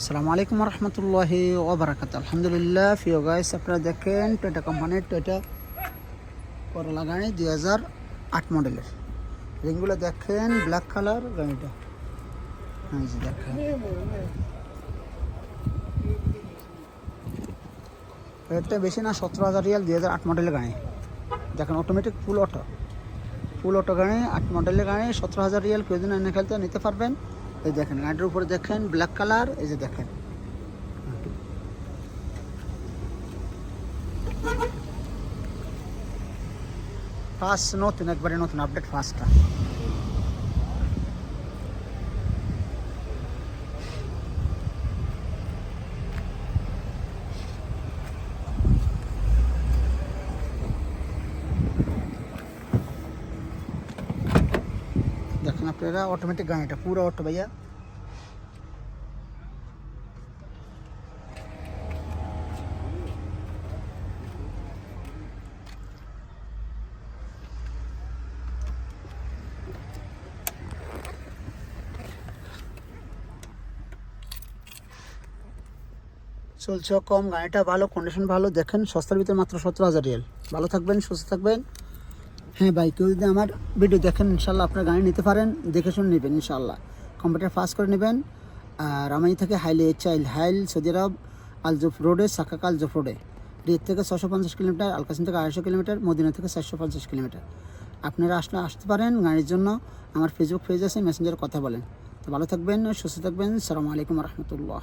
আসসালামু আলাইকুম রহমতুল্লাহ ওবরাকাত। আলহামদুলিল্লাহ ফিও গাইস আপনারা দেখেন টয়টা কোম্পানির টয়টা করলা গাড়ি দুই হাজার আট মডেলের রিংগুলো দেখেন ব্ল্যাক কালার গাড়িটা। হ্যাঁ জি দেখেন। রেটটা বেশি না, সতেরো হাজার রিয়াল দুই হাজার আট মডেলের গাড়ি। দেখেন automatic full auto full auto গাড়ি, আট মডেলের গাড়ি, সতেরো হাজার রিয়াল কেউ দিন এনে খেলতে নিতে পারবেন। এই দেখেন গাড়ির উপরে দেখেন ব্ল্যাক কালার এই যে দেখেন। ফার্স্ট নতুন, একবারে নতুন আপডেট ফার্স্টটা দেখেন আপনারা অটোমেটিক গাড়িটা পুরো অটো ভাইয়া। চলছে কম গাড়িটা ভালো কন্ডিশন ভালো দেখেন, সস্তার ভিতরে মাত্র সতেরো হাজার রিয়াল। ভালো থাকবেন, সুস্থ থাকবেন। হ্যাঁ ভাই, কেউ যদি আমার ভিডিও দেখেন, ইনশাল্লাহ আপনার গাড়ি নিতে পারেন, দেখে শুনে নেবেন, ইনশাল্লাহ। কম্পিউটার ফাস্ট করে নেবেন। আর আমি থেকে হাইলে চাইল হাইল সৌদি আরব আলজফ রোডে সাকাকা আলজফ রোডে রিয়াদ থেকে ছশো পঞ্চাশ কিলোমিটার আলকাসিম থেকে আড়াইশো কিলোমিটার মদিনা থেকে চারশো পঞ্চাশ কিলোমিটার। আপনারা আসলে আসতে পারেন গাড়ির জন্য। আমার ফেসবুক পেজ আছে মেসেঞ্জারে কথা বলেন। তো ভালো থাকবেন, সুস্থ থাকবেন। সালামু আলাইকুম রহমতুল্লাহ।